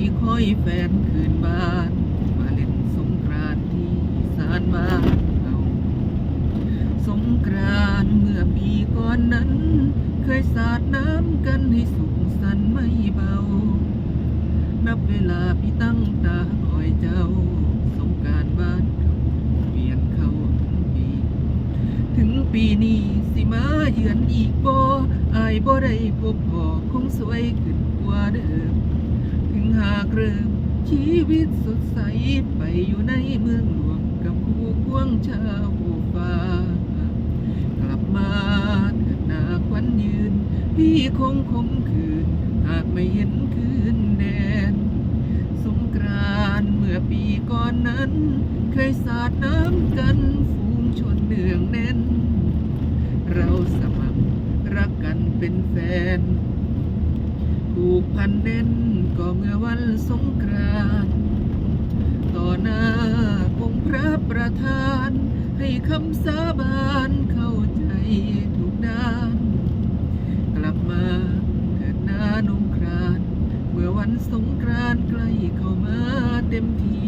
อยแฟนคืนบ้าน มาเล่นสงกรานที่อีสานบ้านเราสงกรานเมื่อปีก่อนนั้น เคยสาดน้ำกันให้สุขสันไม่เบา นับเวลาพี่ตั้งตาคอยเจ้า สงการบ้านเขาเปลี่ยนเขาทุกปี ถึงปีนี้สิมาเยือนอีกบ่อายบ่ได้พบพ่อคงสวยขึ้นกว่าเดิม เริ่มชีวิตสดใสไปอยู่ในเมืองหลวงกับคู่ควงชาวฟ้ากลับมาเถิดหนาควันยืน พี่คงคมคืน หากไม่เห็นคืนแดน สงกรานเมื่อปีก่อนนั้น เคยสาดน้ำกันฝูงชนเนืองแน่น เราสมัครรักกันเป็นแฟนผูกพันแน่นก็เมื่อวันสงกรานต์ต่อหน้าองค์พระ ประทาน ให้คำสาบานเข้าใจทุกด้าน กลับมาเถิดหน้านงคราน เมื่อวันสงกรานต์ใกล้เข้ามาเต็มที